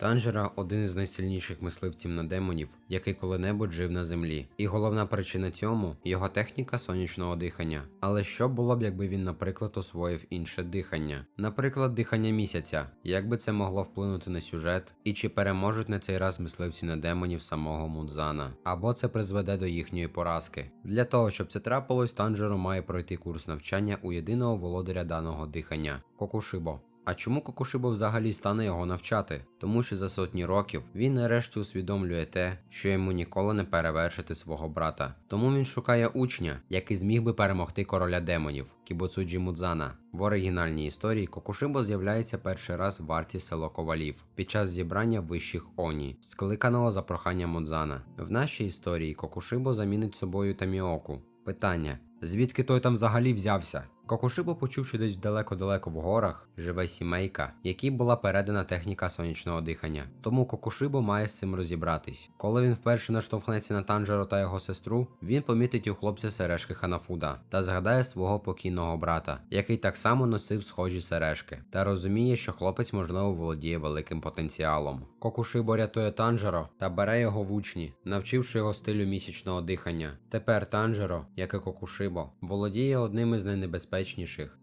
Танжера один із найсильніших мисливців на демонів, який коли-небудь жив на землі. І головна причина цьому його техніка сонячного дихання. Але що було б, якби він, наприклад, освоїв інше дихання? Наприклад, дихання місяця. Як би це могло вплинути на сюжет, і чи переможуть на цей раз мисливці на демонів самого Мудзана? Або це призведе до їхньої поразки. Для того, щоб це трапилось, Танжеро має пройти курс навчання у єдиного володаря даного дихання Кокушибо. А чому Кокушибо взагалі стане його навчати? Тому що за сотні років він нарешті усвідомлює те, що йому ніколи не перевершити свого брата. Тому він шукає учня, який зміг би перемогти короля демонів Кібоцуджі Мудзана. В оригінальній історії Кокушибо з'являється перший раз в арті село Ковалів під час зібрання вищих Оні, скликаного за прохання Мудзана. В нашій історії Кокушибо замінить собою Таміоку. Питання: звідки той там взагалі взявся? Кокушибо почув, що десь далеко-далеко в горах живе сімейка, якій була передана техніка сонячного дихання. Тому Кокушибо має з цим розібратись. Коли він вперше наштовхнеться на Танжеро та його сестру, він помітить у хлопця сережки Ханафуда та згадає свого покійного брата, який так само носив схожі сережки, та розуміє, що хлопець можливо володіє великим потенціалом. Кокушибо рятує Танжеро та бере його в учні, навчивши його стилю місячного дихання. Тепер Танжеро, як і Кокушибо, володіє одним із найнебезпечніших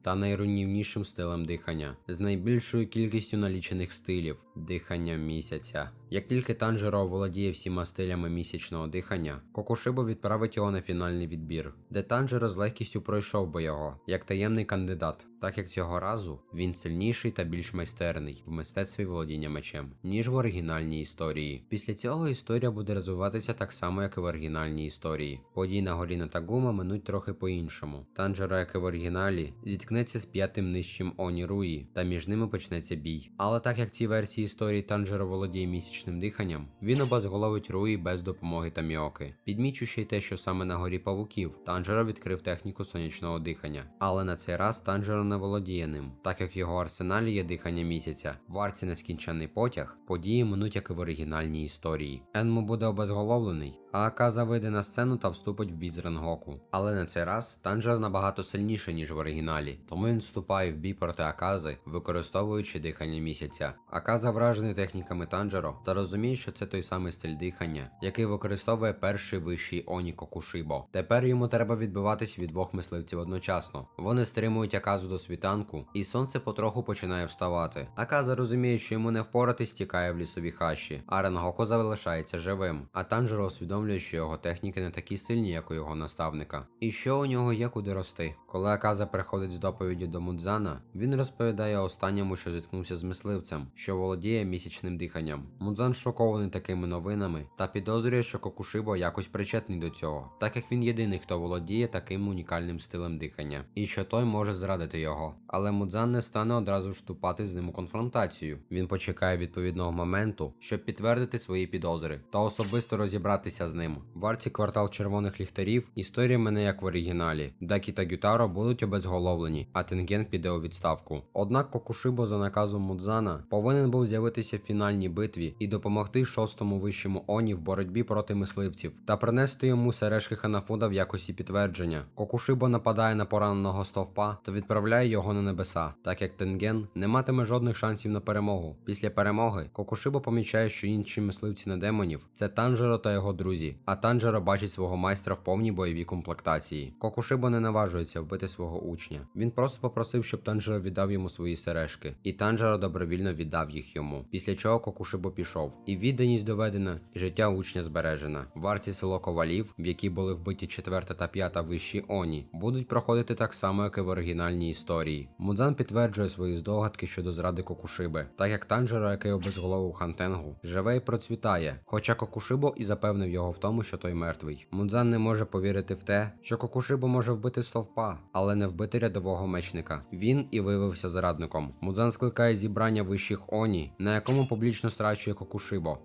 та найрунівнішим стилем дихання, з найбільшою кількістю налічених стилів дихання місяця. Як тільки Танжеро володіє всіма стилями місячного дихання, Кокушибо відправить його на фінальний відбір, де Танжеро з легкістю пройшов би його, як таємний кандидат, так як цього разу він сильніший та більш майстерний в мистецтві володіння мечем, ніж в оригінальній історії. Після цього історія буде розвиватися так само, як і в оригінальній історії. Події на горі Натагума минуть трохи по-іншому. Танжеро, як і в оригіналі, зіткнеться з п'ятим нижчим Оні Руї, та між ними почнеться бій. Але так як в цій версії історії Танжеро володіє місячним диханням, він обезголовить Руї без допомоги Таміоки. Підмічу ще й те, що саме на горі павуків Танжеро відкрив техніку сонячного дихання. Але на цей раз Танжеро не володіє ним, так як в його арсеналі є дихання місяця. В арці нескінченний потяг події минуть як і в оригінальній історії. Енму буде обезголовлений, а Аказа вийде на сцену та вступить в бій з Ренгоку. Але на цей раз Танжер набагато сильніше, ніж в оригіналі, тому він вступає в бій проти Акази, використовуючи дихання місяця. Аказа вражений техніками Танжеро та розуміє, що це той самий стиль дихання, який використовує перший вищий Оні Кокушибо. Тепер йому треба відбиватись від двох мисливців одночасно. Вони стримують Аказу до світанку, і сонце потроху починає вставати. Аказа розуміє, що йому не впоратись, тікає в лісові хащі, а Ренгоко залишається живим. А Танжеро усвідомлює, що його техніки не такі сильні, як у його наставника. І що у нього є куди рости. Коли Аказа приходить з доповіді до Мудзана, він розповідає останньому, що зіткнувся з мисливцем, що володіє місячним диханням. Мудзан шокований такими новинами та підозрює, що Кокушибо якось причетний до цього, так як він єдиний, хто володіє таким унікальним стилем дихання, і що той може зрадити його. Але Мудзан не стане одразу вступати з ним у конфронтацію. Він почекає відповідного моменту, щоб підтвердити свої підозри та особисто розібратися з ним. В арті квартал червоних ліхтарів історія мене як в оригіналі. Дакі та Гютаро будуть обезголовлені, а Тенген піде у відставку. Однак Кокушибо за наказом Мудзана повинен був з'явитися в фінальній битві і допомогти шостому вищому Оні в боротьбі проти мисливців та принести йому сережки Ханафуда в якості підтвердження. Кокушибо нападає на пораненого стовпа та відправляє його на небеса, так як Тенген не матиме жодних шансів на перемогу. Після перемоги Кокушибо помічає, що інші мисливці на демонів це Танжеро та його друзі, а Танжеро бачить свого майстра в повній бойовій комплектації. Кокушибо не наважується вбити свого учня. Він просто попросив, щоб Танжеро віддав йому свої сережки, і Танжеро добровільно віддав їх йому. Після чого Кокушибо пішов. І відданість доведена, і життя учня збережена. Варті село Ковалів, в якій були вбиті четверта та п'ята вищі Оні, будуть проходити так само, як і в оригінальній історії. Мудзан підтверджує свої здогадки щодо зради Кокушиби, так як Танжеро, який обезголовив Хантенгу, живе і процвітає. Хоча Кокушибо і запевнив його в тому, що той мертвий. Мудзан не може повірити в те, що Кокушибо може вбити стовпа, але не вбити рядового мечника. Він і виявився зрадником. Мудзан скликає зібрання вищих Оні, на якому публічно страчує Кокушибо.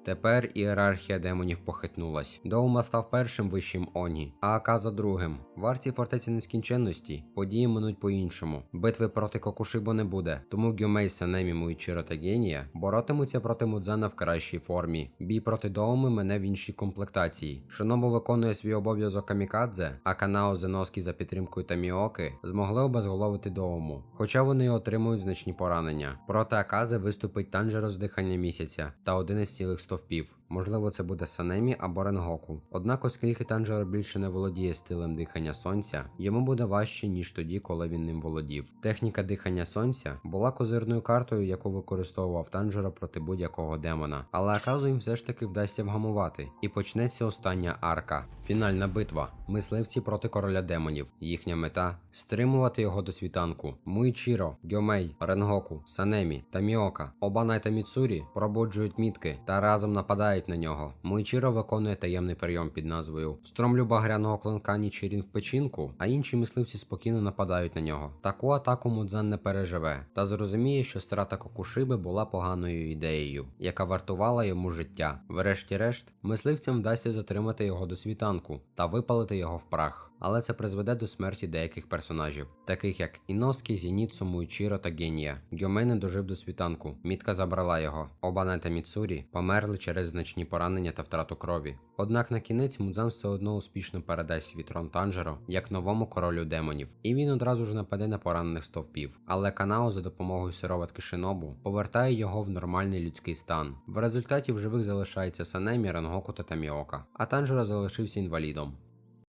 Тепер ієрархія демонів похитнулась. Доума став першим вищим Оні, а Аказа другим. В арті фортеці нескінченності події минуть по-іншому. Битви проти Кокушибо не буде, тому Гюмей, Санемі, Муїчиро та Генія боротимуться проти Мудзана в кращій формі. Бій проти Доуми мене в іншій комплектації. Шинобу виконує свій обов'язок Камікадзе, а Канао Зеноски за підтримкою Таміоки змогли обезголовити Доуму, хоча вони отримують значні поранення. Проти Акази виступить Танжеро з дихання місяця та один із цілих стовпів. Можливо, це буде Санемі або Ренгоку. Однак, оскільки Танжеро більше не володіє стилем дихання сонця, йому буде важче, ніж тоді, коли він ним володів. Техніка дихання сонця була козирною картою, яку використовував Танжеро проти будь-якого демона. Але Аказу їм все ж таки вдасться вгамувати, і почнеться остання арка. Фінальна битва. Мисливці проти короля демонів. Їхня мета стримувати його до світанку. Муйчіро, Гьомей, Ренгоку, Санемі та Міока. Обанай та Міцурі пробуджують мітки та разом нападають на нього. Муйчіро виконує таємний прийом під назвою Стромлю багряного клинка Нічирін в печінку, а інші мисливці спокійно нападають на нього. Таку атаку Мудзан не переживе та зрозуміє, що страта Кокушиби була поганою ідеєю, яка вартувала йому життя. Врешті-решт, мисливцям вдасться затримати його до світанку та випалити його в прах. Але це призведе до смерті деяких персонажів, таких як Іноскі, Зініцу, Муйчіро та Генія. Гьомей не дожив до світанку. Мітка забрала його. Обане та Міцурі померли через значні поранення та втрату крові. Однак на кінець Мудзан все одно успішно передасть свій трон Танжеро як новому королю демонів, і він одразу ж нападе на поранених стовпів. Але Канао за допомогою сироватки Шинобу повертає його в нормальний людський стан. В результаті в живих залишається Санемі, Рангоку та Таміока, а Танжеро залишився інвалідом.